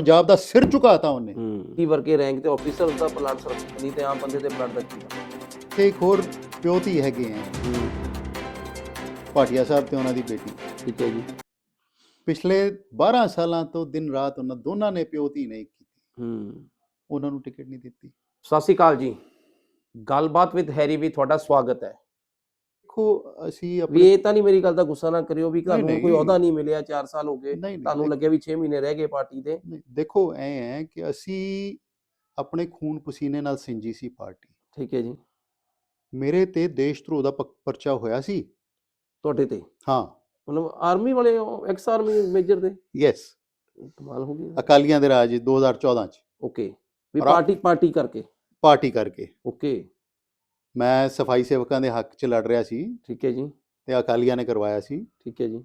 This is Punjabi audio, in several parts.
ਪੰਜਾਬ ਦਾ ਸਿਰ ਝੁਕਾਤਾ ਉਹਨੇ। ਕੀ ਵਰਕੇ ਰੈਂਕ ਤੇ ਆਫੀਸਰ ਦਾ ਪਲਾਟ ਸੁਰੱਖਿਅਤ ਨਹੀਂ ਤੇ ਆਮ ਬੰਦੇ ਦੇ ਪਲਾਟ ਦਾ ਕੀ ਤੇ ਇੱਕ ਹੋਰ ਪਿਓਤੀ ਹੈਗੇ ਆ। ਹੂੰ। ਭਾਟੀਆ ਸਾਹਿਬ ਤੇ ਉਹਨਾਂ ਦੀ ਬੇਟੀ। ਠੀਕ ਹੈ ਜੀ। ਪਿਛਲੇ 12 ਸਾਲਾਂ ਤੋਂ ਦਿਨ ਰਾਤ ਉਹਨਾਂ ਦੋਨਾਂ ਨੇ ਪਿਓਤੀ ਨਹੀਂ ਕੀਤੀ। ਹੂੰ। ਉਹਨਾਂ ਨੂੰ ਟਿਕਟ ਨਹੀਂ ਦਿੱਤੀ। ਸਤਿ ਸ਼੍ਰੀ ਅਕਾਲ ਜੀ। ਗੱਲਬਾਤ ਵਿਦ ਹੈਰੀ ਵੀ ਤੁਹਾਡਾ ਸਵਾਗਤ ਹੈ। ਦੇਖੋ ਅਸੀਂ ਵੀ ਆਪਣੇ ਇਹ ਤਾਂ ਨਹੀਂ ਮੇਰੀ ਗੱਲ ਦਾ ਗੁੱਸਾ ਨਾ ਕਰਿਓ ਵੀ ਤੁਹਾਨੂੰ ਨਹੀਂ, ਕੋਈ ਨਹੀਂ। ਅਹੁਦਾ ਨਹੀਂ ਮਿਲਿਆ 4 ਸਾਲ ਹੋ ਗਏ। ਨਹੀਂ ਤੁਹਾਨੂੰ ਲੱਗਿਆ ਵੀ 6 ਮਹੀਨੇ ਰਹਿ ਗਏ ਪਾਰਟੀ ਦੇ ਨਹੀਂ, ਦੇਖੋ ਐ ਹੈ ਕਿ ਅਸੀਂ ਆਪਣੇ ਖੂਨ ਪਸੀਨੇ ਨਾਲ ਸਿੰਜੀ ਸੀ ਪਾਰਟੀ। ਠੀਕ ਹੈ ਜੀ। ਮੇਰੇ ਤੇ ਦੇਸ਼ ਧਰੋਹ ਦਾ ਪਕ- ਪਰਚਾ ਹੋਇਆ ਸੀ। ਤੁਹਾਡੇ ਤੇ? ਹਾਂ। ਮਤਲਬ ਆਰਮੀ ਵਾਲੇ ਐਕਸ ਆਰਮੀ ਮੇਜਰ ਦੇ? ਯੈਸ। ਕਮਾਲ ਹੋ ਗਈ ਅਕਾਲੀਆਂ ਦੇ ਰਾਜ 2014 ਚ। ਓਕੇ। ਵੀ ਔਰ ਆ- ਪਾਰਟੀ ਪਾਰਟੀ ਕਰਕੇ? ਪਾਰਟੀ ਕਰਕੇ। ਓਕੇ। ਮੈਂ ਸਫ਼ਾਈ ਸੇਵਕਾਂ ਦੇ ਹੱਕ 'ਚ ਲੜ ਰਿਹਾ ਸੀ। ਠੀਕ ਹੈ ਜੀ। ਤੇ ਅਕਾਲੀਆਂ ਨੇ ਕਰਵਾਇਆ ਸੀ। ਠੀਕ ਹੈ ਜੀ।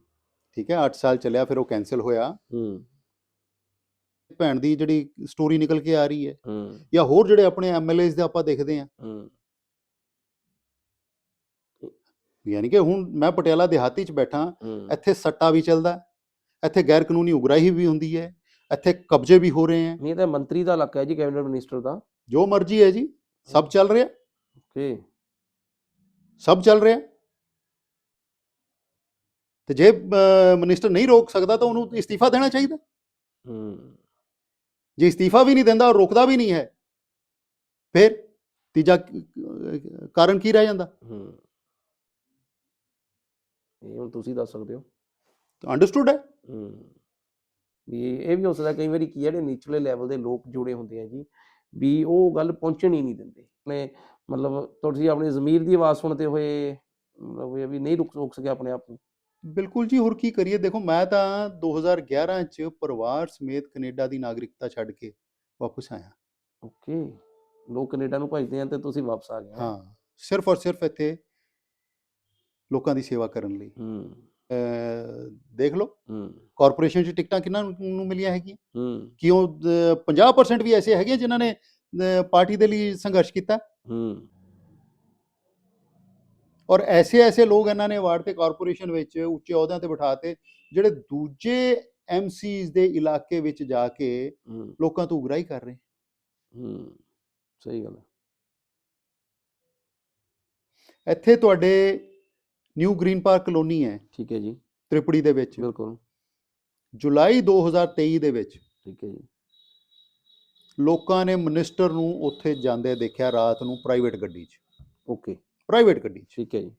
ਠੀਕ ਹੈ 8 ਸਾਲ ਚੱਲਿਆ ਫਿਰ ਉਹ ਕੈਨਸਲ ਹੋਇਆ। ਹੂੰ। ਭੈਣ ਦੀ ਜਿਹੜੀ ਸਟੋਰੀ ਨਿਕਲ ਕੇ ਆ ਰਹੀ ਹੈ। ਹੂੰ। ਜਾਂ ਹੋਰ ਜਿਹੜੇ ਆਪਣੇ ਐਮਐਲਏਸ ਦੇ ਆਪਾਂ ਦੇਖਦੇ ਹਾਂ। ਹੂੰ। ਯਾਨੀ ਕਿ ਹੁਣ ਮੈਂ ਪਟਿਆਲਾ ਦਿਹਾਤੀ 'ਚ ਬੈਠਾ। ਇੱਥੇ ਸੱਟਾ ਵੀ ਚੱਲਦਾ। ਇੱਥੇ ਗੈਰ ਕਾਨੂੰਨੀ ਉਗਰਾਹੀ ਵੀ ਹੁੰਦੀ ਹੈ। ਇੱਥੇ ਕਬਜ਼ੇ ਵੀ ਹੋ ਰਹੇ ਹੈ। ਨਹੀਂ ਤਾਂ ਮੰਤਰੀ ਦਾ ਇਲਾਕਾ ਹੈ ਜੀ ਕੈਬਨਿਟ ਮਿਨਿਸਟਰ ਦਾ। ਜੋ ਮਰਜ਼ੀ ਹੈ ਜੀ ਸਭ ਚੱਲ ਰਿਹਾ। ਓਕੇ ਸਭ ਚੱਲ ਰਿਹਾ? ਤੇ ਜੇ ਮਿਨਿਸਟਰ ਨਹੀਂ ਰੋਕ ਸਕਦਾ ਤਾਂ ਉਹਨੂੰ ਇਸਤੀਫਾ ਦੇਣਾ ਚਾਹੀਦਾ? ਹੂੰ। ਜੇ ਇਸਤੀਫਾ ਵੀ ਨਹੀਂ ਦਿੰਦਾ ਔਰ ਰੋਕਦਾ ਵੀ ਨਹੀਂ ਹੈ ਫਿਰ ਤੀਜਾ ਕਾਰਨ ਕੀ ਰਹਿ ਜਾਂਦਾ? ਹੂੰ। ਇਹ ਹੁਣ ਤੁਸੀਂ ਦੱਸ ਸਕਦੇ ਹੋ। ਅੰਡਰਸਟੂਡ ਹੈ। ਹੂੰ। ਇਹ ਵੀ ਹੋ ਸਕਦਾ ਕਈ ਵਾਰੀ ਕੀ ਜਿਹੜੇ ਨਿਚਲੇ ਲੈਵਲ ਦੇ ਲੋਕ ਜੁੜੇ ਹੁੰਦੇ ਆ ਜੀ ਵੀ ਉਹ ਗੱਲ ਪਹੁੰਚਣ ਹੀ ਨਹੀਂ ਦਿੰਦੇ। ਨੇ ਮਤਲਬ ਤੁਸੀਂ ਆਪਣੀ ਜ਼ਮੀਰ ਦੀ ਆਵਾਜ਼ ਸੁਣਦੇ ਹੋਏ ਮਤਲਬ ਇਹ ਵੀ ਨਹੀਂ ਰੁਕ ਰੋਕ ਸਕਿਆ ਆਪਣੇ ਆਪ ਨੂੰ। ਬਿਲਕੁਲ ਜੀ ਹੋਰ ਕੀ ਕਰੀਏ? ਦੇਖੋ ਮੈਂ ਤਾਂ 2011 ਚ ਪਰਿਵਾਰ ਸਮੇਤ ਕੈਨੇਡਾ ਦੀ ਨਾਗਰਿਕਤਾ ਛੱਡ ਕੇ ਵਾਪਸ ਆਇਆ। ਓਕੇ। ਲੋਕ ਕੈਨੇਡਾ ਨੂੰ ਭਜਦੇ ਆ ਤੇ ਤੁਸੀਂ ਵਾਪਸ ਆ ਗਏ ਹੈਂ? ਸਿਰਫ ਔਰ ਸਿਰਫ ਇੱਥੇ ਲੋਕਾਂ ਦੀ ਸੇਵਾ ਕਰਨ ਲਈ। ਹੂੰ। ਦੇਖ ਲਓ। ਕਾਰਪੋਰੇਸ਼ਨ 'ਚ ਟਿਕਟਾਂ ਕਿੰਨਾਂ ਨੂੰ ਮਿਲੀਆਂ ਹੈਗੀਆਂ? ਕਿਉਂ 50% ਵੀ ਐਸੇ ਹੈਗੇ ਜਿਨ੍ਹਾਂ ਨੇ ਪਾਰਟੀ ਦੇ ਲਈ ਸੰਘਰਸ਼ ਕੀਤਾ? ਔਰ ਐਸੇ ਐਸੇ ਲੋਕ ਇਹਨਾਂ ਨੇ ਵਾਰਡ ਤੇ ਕਾਰਪੋਰੇਸ਼ਨ ਵਿੱਚ ਉੱਚੇ ਅਹੁਦਿਆਂ ਤੇ ਬਿਠਾਤੇ ਜਿਹੜੇ ਦੂਜੇ ਐਮਸੀਜ਼ ਦੇ ਇਲਾਕੇ ਵਿੱਚ ਜਾ ਕੇ ਲੋਕਾਂ ਤੋਂ ਉਗਰਾਹੀ ਕਰ ਰਹੇ। ਹੂੰ। ਸਹੀ ਗੱਲ ਹੈ। ਇੱਥੇ ਤੁਹਾਡੇ ਨਿਊ ਗ੍ਰੀਨ ਪਾਰਕ ਕਲੋਨੀ ਹੈ। ਠੀਕ ਹੈ ਜੀ। ਤ੍ਰਿਪੜੀ ਦੇ ਵਿੱਚ। ਬਿਲਕੁਲ। ਜੁਲਾਈ 2023 ਦੇ ਵਿੱਚ। ਠੀਕ ਹੈ ਜੀ। ਲੋਕਾਂ ਨੇ ਮਿਨਿਸਟਰ ਨੂੰ ਉੱਥੇ ਜਾਂਦੇ ਦੇਖਿਆ ਰਾਤ ਨੂੰ ਪ੍ਰਾਈਵੇਟ ਗੱਡੀ 'ਚ। ਓਕੇ। ਪ੍ਰਾਈਵੇਟ ਗੱਡੀ 'ਚ। ਠੀਕ ਹੈ ਜੀ।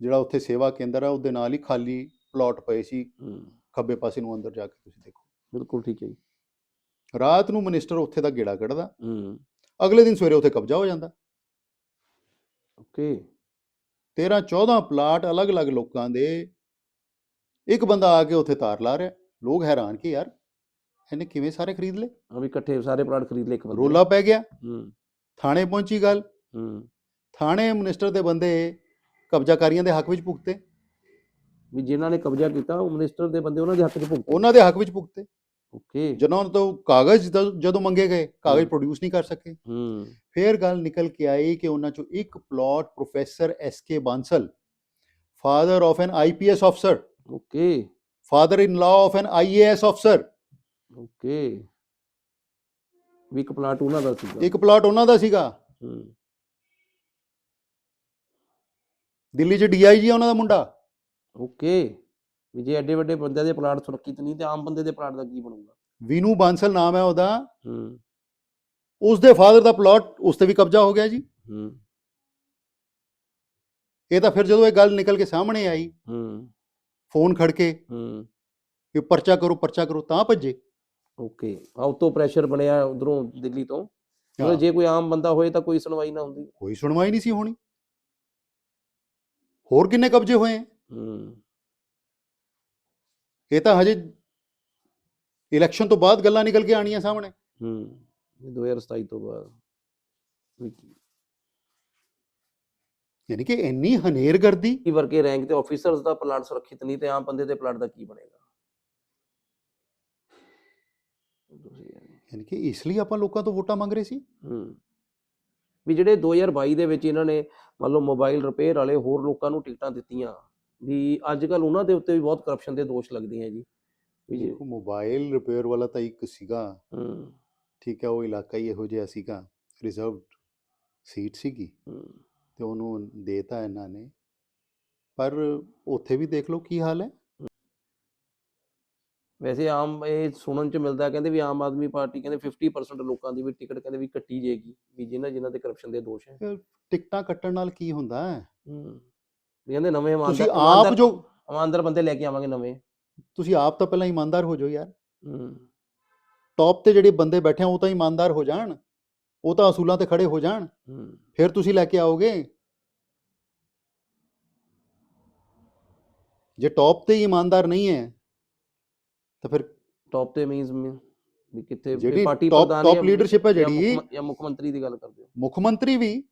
ਜਿਹੜਾ ਉੱਥੇ ਸੇਵਾ ਕੇਂਦਰ ਹੈ ਉਹਦੇ ਨਾਲ ਹੀ ਖਾਲੀ ਪਲਾਟ ਪਏ ਸੀ। ਖੱਬੇ ਪਾਸੇ ਨੂੰ ਅੰਦਰ ਜਾ ਕੇ ਤੁਸੀਂ ਦੇਖੋ। ਬਿਲਕੁਲ ਠੀਕ ਹੈ ਜੀ। ਰਾਤ ਨੂੰ ਮਿਨਿਸਟਰ ਉੱਥੇ ਦਾ ਗੇੜਾ ਕੱਢਦਾ। ਹੂੰ। ਅਗਲੇ ਦਿਨ ਸਵੇਰੇ ਉੱਥੇ ਕਬਜ਼ਾ ਹੋ ਜਾਂਦਾ। ਓਕੇ। 13 14 ਪਲਾਟ ਅਲੱਗ-ਅਲੱਗ ਲੋਕਾਂ ਦੇ। ਇੱਕ ਬੰਦਾ ਆ ਕੇ ਉੱਥੇ ਤਾਰ ਲਾ ਰਿਹਾ। ਲੋਕ ਹੈਰਾਨ ਕਿ ਯਾਰ ਇਹਨੇ ਕਿਵੇਂ ਸਾਰੇ ਖਰੀਦ ਲਏ? ਆ ਵੀ ਇਕੱਠੇ ਸਾਰੇ ਪਲਾਟ ਖਰੀਦ ਲਏ ਇੱਕ ਬੰਦੇ। ਰੋਲਾ ਪੈ ਗਿਆ। ਹੂੰ। ਥਾਣੇ ਪਹੁੰਚੀ ਗੱਲ। ਹੂੰ। ਥਾਣੇ ਮਿਨਿਸਟਰ ਦੇ ਬੰਦੇ ਕਬਜ਼ਾਕਾਰੀਆਂ ਦੇ ਹੱਕ ਵਿੱਚ ਭੁਗਤੇ। ਵੀ ਜਿਨ੍ਹਾਂ ਨੇ ਕਬਜ਼ਾ ਕੀਤਾ ਉਹ ਮਿਨਿਸਟਰ ਦੇ ਬੰਦੇ ਉਹਨਾਂ ਦੇ ਹੱਕ 'ਚ ਭੁਗਤੇ। ਉਹਨਾਂ ਦੇ ਹੱਕ ਵਿੱਚ ਭੁਗਤੇ। ਓਕੇ। ਜਦੋਂ ਤੋਂ ਕਾਗਜ਼ ਜਦੋਂ- ਮੰਗੇ ਗਏ ਕਾਗਜ਼। ਪ੍ਰੋਡਿਊਸ ਨਹੀਂ ਕਰ ਸਕੇ। ਹੂੰ। ਫਿਰ ਗੱਲ ਨਿਕਲ ਕੇ ਆਈ ਕਿ ਉਹਨਾਂ ਚੋਂ ਇੱਕ plot professor S K Bansal father of an IPS ਅਫਸਰ okay. Father in law of an IAS ਅਫਸਰ ਓਕੇ। ਵੀ ਇੱਕ ਪਲਾਟ ਉਹਨਾਂ ਦਾ ਸੀਗਾ। ਇੱਕ ਪਲਾਟ ਉਹਨਾਂ ਦਾ ਸੀਗਾ। ਹੂੰ। ਦਿੱਲੀ 'ਚ ਡੀਆਈਜੀ ਉਹਨਾਂ ਦਾ ਮੁੰਡਾ। ਓਕੇ। ਵੀ ਜੇ ਐਡੇ ਵੱਡੇ ਬੰਦਿਆਂ ਦੇ ਪਲਾਟ ਸੁਰੱਖਿਅਤ ਨਹੀਂ ਤੇ ਆਮ ਬੰਦੇ ਦੇ ਪਲਾਟ ਦਾ ਕੀ ਬਣੂਗਾ? ਵੀਨੂ ਬਾਂਸਲ ਨਾਮ ਹੈ ਉਹਦਾ। ਹੂੰ। ਉਸ ਦੇ ਫਾਦਰ ਦਾ ਪਲਾਟ ਉਸ ਤੇ ਵੀ ਕਬਜ਼ਾ ਹੋ ਗਿਆ ਜੀ। ਹੂੰ। ਇਹ ਤਾਂ ਫਿਰ ਜਦੋਂ ਇਹ ਗੱਲ ਨਿਕਲ ਕੇ ਸਾਹਮਣੇ ਆਈ ਹੂੰ। ਫੋਨ ਖੜਕੇ ਹੂੰ। ਕਿ ਪਰਚਾ ਕਰੋ ਪਰਚਾ ਕਰੋ ਤਾਂ ਭੱਜੇ। ਓਕੇ। ਆਉਟੋ ਪ੍ਰੈਸ਼ਰ ਬਣਿਆ ਉਧਰੋਂ ਦਿੱਲੀ ਤੋਂ। ਮਤਲਬ ਜੇ ਕੋਈ ਆਮ ਬੰਦਾ ਹੋਏ ਤਾਂ ਕੋਈ ਸੁਣਵਾਈ ਨਾ ਹੁੰਦੀ। ਕੋਈ ਸੁਣਵਾਈ ਨਹੀਂ ਸੀ ਹੋਣੀ। ਹੋਰ ਕਿੰਨੇ ਕਬਜ਼ੇ ਹੋਏ? ਹੈ? ਇਹ ਤਾਂ ਹਜੇ ਇਲੈਕਸ਼ਨ ਤੋਂ ਬਾਅਦ ਗੱਲਾਂ ਨਿਕਲ ਕੇ ਆਣੀਆਂ ਸਾਹਮਣੇ। ਹੂੰ। ਇਹ 2027 ਤੋਂ ਬਾਅਦ। ਯਾਨੀ ਕਿ ਇੰਨੀ ਹਨੇਰਗਰਦੀ। ਕੀ ਵਰਗੇ ਰੈਂਕ ਤੇ ਆਫੀਸਰਸ ਦਾ ਪਲਾਟ ਸੁਰੱਖਿਅਤ ਨਹੀਂ ਤੇ ਆਮ ਬੰਦੇ ਦੇ ਪਲਾਟ ਦਾ ਕੀ ਬਣੇਗਾ? ਯਾਨੀ ਕਿ ਇਸ ਲਈ ਆਪਾਂ ਲੋਕਾਂ ਤੋਂ ਵੋਟਾਂ ਮੰਗ ਰਹੇ ਸੀ। ਹੂੰ। ਵੀ ਜਿਹੜੇ 2022 ਦੇ ਵਿੱਚ ਇਹਨਾਂ ਨੇ ਮੰਨ ਲਓ ਮੋਬਾਈਲ ਰਿਪੇਅਰ ਵਾਲੇ ਹੋਰ ਲੋਕਾਂ ਨੂੰ ਟਿਕਟਾਂ ਦਿੱਤੀਆਂ। ਵੀ ਅੱਜ ਕੱਲ ਉਹਨਾਂ ਦੇ ਉੱਤੇ ਵੀ ਬਹੁਤ ਕਰਪਸ਼ਨ ਦੇ ਦੋਸ਼ ਲੱਗਦੇ ਆ ਜੀ। ਵੀ ਜੇ ਦੇਖੋ ਮੋਬਾਈਲ ਰਿਪੇਅਰ ਵਾਲਾ ਤਾਂ ਇੱਕ ਸੀਗਾ। ਹੂੰ। ਠੀਕ ਹੈ ਉਹ ਇਲਾਕਾ ਹੀ ਇਹੋ ਜਿਹਾ ਸੀਗਾ। ਰਿਜ਼ਰਵਡ ਸੀਟ ਸੀਗੀ। ਤੇ ਉਹਨੂੰ ਦੇਤਾ ਇਹਨਾਂ ਨੇ। ਪਰ ਉੱਥੇ ਵੀ ਦੇਖ ਲਓ ਕੀ ਹਾਲ ਹੈ। ਵੈਸੇ ਆਮ ਇਹ ਸੁਣਨ ਚ ਮਿਲਦਾ ਕਹਿੰਦੇ ਵੀ ਆਮ ਆਦਮੀ ਪਾਰਟੀ ਕਹਿੰਦੇ 50% ਲੋਕਾਂ ਦੀ ਵੀ ਟਿਕਟ ਕਹਿੰਦੇ ਵੀ ਕੱਟੀ ਜਾਏਗੀ। ਵੀ ਜਿਨ੍ਹਾਂ ਜਿਨ੍ਹਾਂ ਤੇ ਕਰਪਸ਼ਨ ਦੇ ਦੋਸ਼ ਹੈ। ਟਿਕਟਾਂ ਕੱਟਣ ਨਾਲ ਕੀ ਹੁੰਦਾ ਹੂੰ। ਵੀ ਕਹਿੰਦੇ ਨਵੇਂ ਤੁਸੀਂ ਇਮਾਨਦਾਰ ਆਪ ਇਮਾਨਦਾਰ- ਜੋ ਇਮਾਨਦਾਰ ਬੰਦੇ ਲੈ ਕੇ ਆਵਾਂਗੇ ਨਵੇਂ। ਤੁਸੀਂ ਆਪ ਤਾਂ ਪਹਿਲਾਂ ਇਮਾਨਦਾਰ ਹੋ ਜਾਓ ਯਾਰ। ਹੂੰ। ਟੌਪ ਤੇ ਜਿਹੜੇ ਬੰਦੇ ਬੈਠੇ ਆ ਉਹ ਤਾਂ ਇਮਾਨਦਾਰ ਹੋ ਜਾਣ। ਉਹ ਤਾਂ ਅਸੂਲਾਂ ਤੇ ਖੜੇ ਹੋ ਜਾਣ। ਹੂੰ। ਫਿਰ ਤੁਸੀਂ ਲੈ ਕੇ ਆਓਗੇ। ਜੇ ਟੌਪ ਤੇ ਹੀ ਇਮਾਨਦਾਰ ਨਹੀਂ ਹੈ ਤਾਂ ਫਿਰ ਟੌਪ ਤੇ ਮੀਨਸ ਵੀ ਕਿੱਥੇ ਪਾਰਟੀ ਪ੍ਰਧਾਨ ਟੌਪ ਜਾਂ- ਲੀਡਰਸ਼ਿਪ ਹੈ ਜਿਹੜੀ। ਜਾਂ ਮੁੱਖ ਮੰਤਰੀ ਦੀ ਗੱਲ ਕਰਦੇ ਹੋ? ਮੁੱਖ ਮੰਤਰੀ ਵੀ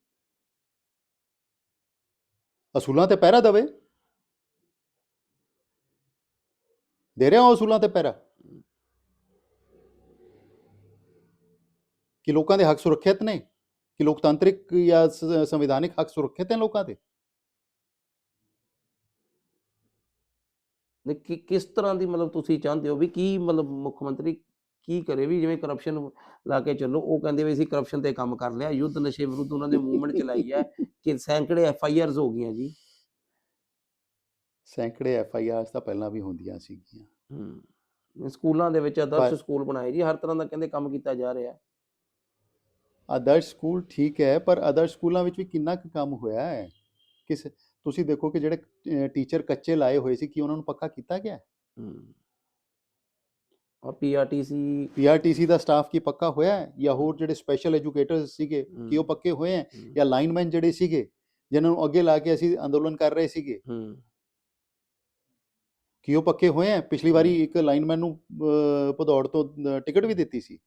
ਅਸੂਲਾਂ ਤੇ ਪਹਿਰਾ ਦਵੇ। ਦੇ ਰਿਹਾ ਉਹ ਅਸੂਲਾਂ ਤੇ ਪਹਿਰਾ? ਕਿ ਲੋਕਾਂ ਦੇ ਹੱਕ ਸੁਰੱਖਿਅਤ ਨੇ? ਕਿ ਲੋਕਤਾਂਤਰਿਕ ਜਾਂ ਸੰਵਿਧਾਨਿਕ ਹੱਕ ਸੁਰੱਖਿਅਤ ਨੇ ਲੋਕਾਂ ਦੇ? ਨੇ ਕਿ, ਕਿਸ ਤਰ੍ਹਾਂ ਦੀ ਮਤਲਬ ਤੁਸੀਂ ਚਾਹੁੰਦੇ ਹੋ ਵੀ ਕੀ ਮਤਲਬ ਮੁੱਖ ਮੰਤਰੀ ਕੀ ਕਰੇ ਵੀ ਜਿਵੇਂ ਕਰਪਸ਼ਨ ਲਾ ਕੇ ਚੱਲੋ, ਉਹ ਕਹਿੰਦੇ ਵੀ ਅਸੀਂ ਕਰਪਸ਼ਨ ਤੇ ਕੰਮ ਕਰ ਲਿਆ, ਯੁੱਧ ਨਸ਼ੇ ਵਿਰੁੱਧ ਉਹਨਾਂ ਨੇ ਮੂਵਮੈਂਟ ਚਲਾਈ ਹੈ ਕਿ ਸੈਂਕੜੇ ਐਫ ਆਈ ਆਰਸ ਹੋ ਗਈਆਂ ਜੀ। ਸੈਂਕੜੇ ਐਫ ਆਈ ਆਰਸ ਤਾਂ ਪਹਿਲਾਂ ਵੀ ਹੁੰਦੀਆਂ ਸੀਗੀਆਂ। ਹੂੰ ਸਕੂਲਾਂ ਦੇ ਵਿੱਚ ਆਦਰਸ਼ ਸਕੂਲ ਬਣਾਏ ਜੀ ਹਰ ਤਰ੍ਹਾਂ ਦਾ ਕਹਿੰਦੇ ਕੰਮ ਕੀਤਾ ਜਾ ਰਿਹਾ। ਆਦਰਸ਼ ਸਕੂਲ ਠੀਕ ਹੈ ਪਰ ਆਦਰਸ਼ ਸਕੂਲਾਂ ਵਿੱਚ ਵੀ ਕਿੰਨਾ ਕੁ ਕੰਮ ਹੋਇਆ ਹੈ? ਕਿਸ ਤੁਸੀਂ ਦੇਖੋ ਕਿ ਜਿਹੜੇ ਟੀਚਰ ਕੱਚੇ ਲਾਏ ਹੋਏ ਸੀ ਕਿ ਉਹਨਾਂ ਨੂੰ ਪੱਕਾ ਕੀਤਾ ਗਿਆ? ਹੂੰ। ਔਰ ਪੀਆਰਟੀਸੀ ਪੀਆਰਟੀਸੀ ਦਾ ਸਟਾਫ ਕੀ ਪੱਕਾ ਹੋਇਆ ਹੈ? ਜਾਂ ਹੋਰ ਜਿਹੜੇ ਸਪੈਸ਼ਲ ਐਜੂਕੇਟਰਸ ਸੀਗੇ ਕੀ ਉਹ ਪੱਕੇ ਹੋਏ ਹੈ? ਜਾਂ ਲਾਈਨਮੈਨ ਜਿਹੜੇ ਸੀਗੇ ਜਿਨ੍ਹਾਂ ਨੂੰ ਅੱਗੇ ਲਾ ਕੇ ਅਸੀਂ ਅੰਦੋਲਨ ਕਰ ਰਹੇ ਸੀਗੇ? ਹੂੰ। ਕੀ ਉਹ ਪੱਕੇ ਹੋਏ ਹੈ? ਪਿਛਲੀ ਵਾਰੀ ਇੱਕ ਲਾਈਨਮੈਨ ਨੂੰ ਭਦੌੜ ਤੋਂ ਟਿਕਟ ਵੀ ਦਿੱਤੀ ਸੀ।